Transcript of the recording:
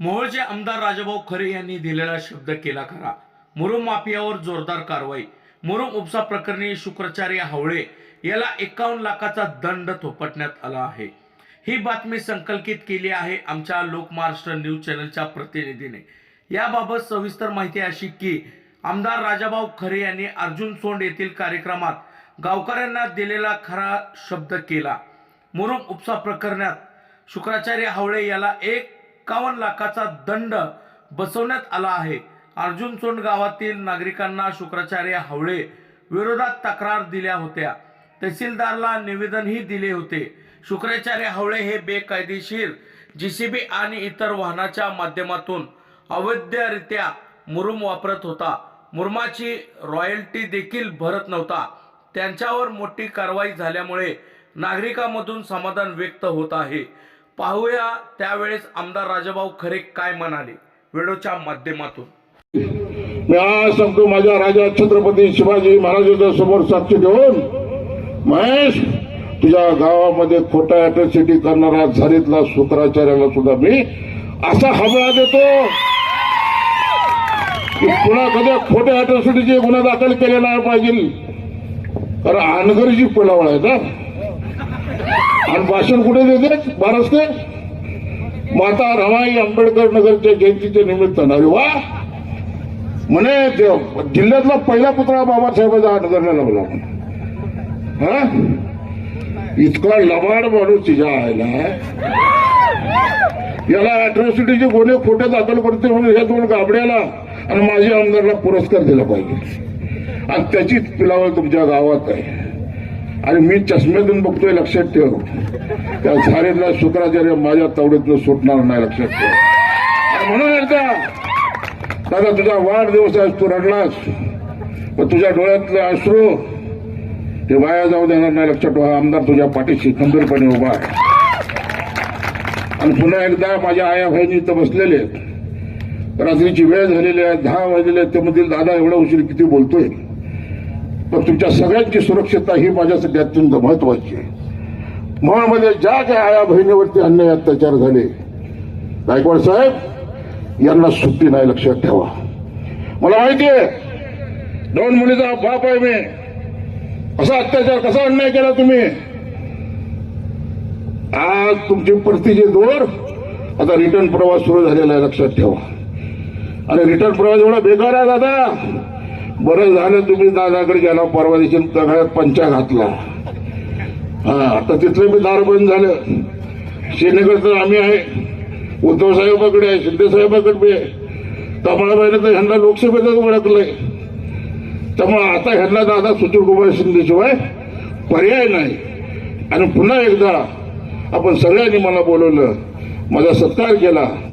मोहोळचे आमदार राजाभाऊ खरे यांनी दिलेला शब्द केला खरा. मुरुम माफियावर जोरदार कारवाई. मुरुम उपसा प्रकरणी शुक्राचार्य हावळे याला एकावन्न लाखाचा दंड थोपटण्यात आला आहे. ही बातमी संकलित केली आहे आमच्या लोक महाराष्ट्र न्यूज चॅनलच्या प्रतिनिधीने. याबाबत सविस्तर माहिती अशी की आमदार राजाभाऊ खरे यांनी अर्जुन सोंड येथील कार्यक्रमात गावकऱ्यांना दिलेला खरा शब्द केला. मुरुम उपसा प्रकरणात शुक्राचार्य हावळे याला एक एक्कावन्न लाखाचा दंड बसवण्यात आला आहे. अर्जुनसोंड गावातील नागरिकांना शुक्राचार्य हावळे विरोधात तक्रार दिल्या होत्या. तहसीलदारला निवेदनही दिले होते. शुक्राचार्य हावळे हे बेकायदेशीर जीसीबी आणि इतर वाहनाच्या माध्यमातून अवैधरित्या मुरुम वापरत होता. मुरमाची रॉयल्टी देखील भरत नव्हता. त्यांच्यावर मोठी कारवाई झाल्यामुळे नागरिकांमधून समाधान व्यक्त होत आहे. पाहूया त्यावेळेस आमदार राजाभाऊ खरे काय म्हणाले. व्हिडिओच्या माध्यमातून. मी आज सांगतो माझ्या राजा छत्रपती शिवाजी महाराजांच्या समोर साक्ष घेऊन महेश तुझ्या गावामध्ये खोटा अॅट्रॉसिटी करणारा झारीतला शुक्राचार्याला सुद्धा मी असा हवा देतो की पुन्हा कधी खोट्या अॅट्रॉसिटीचे गुन्हा दाखल केले नाही पाहिजे. कारण अनगरजी पुलावळ आहे ना? आणि भाषण कुठे देते? महाराष्ट्र माता रमाई आंबेडकर नगरच्या जयंतीच्या निमित्तानं. अरे वा! म्हणे जिल्ह्यातला पहिला पुतळा बाबासाहेबांचा नगरला लागला म्हणे. हा? इतका लबाड माणूस तिच्या आयला याला अॅट्रॉसिटीचे गुन्हे खोटे दाखल करते म्हणून ह्या दोन गाबड्याला आणि माझ्या आमदारला पुरस्कार दिला पाहिजे. आणि त्याचीच पिलावळ तुमच्या गावात आहे. आणि मी चष्म्यातून बघतोय लक्षात ठेव. त्या झारेतला शुक्राचार्य माझ्या तावडीतनं सुटणार नाही लक्षात ठेव. म्हणून एकदा दादा तुझा वाढदिवस आज तू रडलास. पण तुझ्या डोळ्यातले अश्रू ते वाया जाऊ देणार नाही लक्षात ठेवा. आमदार तुझ्या पाठीशी खंबीरपणे उभा आहे. आणि पुन्हा एकदा माझ्या आया बहिणी इथं बसलेले आहेत. रात्रीची वेळ झालेली आहे दहा वाजलेले आहेत. त्यामधील दादा एवढा उशीर किती बोलतोय? पण तुमच्या सगळ्यांची सुरक्षितता ही माझ्यासाठी अत्यंत महत्वाची आहे. मध्ये ज्या ज्या आया बहिणीवरती अन्याय अत्याचार झाले गायकवाड साहेब यांना सुट्टी नाही लक्षात ठेवा. मला माहिती आहे दोन मुलीचा बाप आहे मी. असा अत्याचार कसा अन्याय केला तुम्ही? आज तुमची परिस्थिती दोर आता रिटर्न प्रवास सुरू झालेला आहे लक्षात ठेवा. आणि रिटर्न प्रवास एवढा बेकार आहे दादा. बरं झालं तुम्ही दादाकडे गेला परवा दिवशी तगड्यात पंचा घातला. हा आता तिथलं मी दार बंद झालं. श्रीनगर तर आम्ही आहे. उद्धव साहेबाकडे आहे शिंदे साहेबाकडे बी आहे. कमळाबाईने तर ह्यांना लोकसभेतच ओळखलंय त्यामुळे आता ह्यांना दादा सुशीलकुमार शिंदेशिवाय पर्याय नाही. आणि पुन्हा एकदा आपण सगळ्यांनी मला बोलवलं माझा सत्कार केला.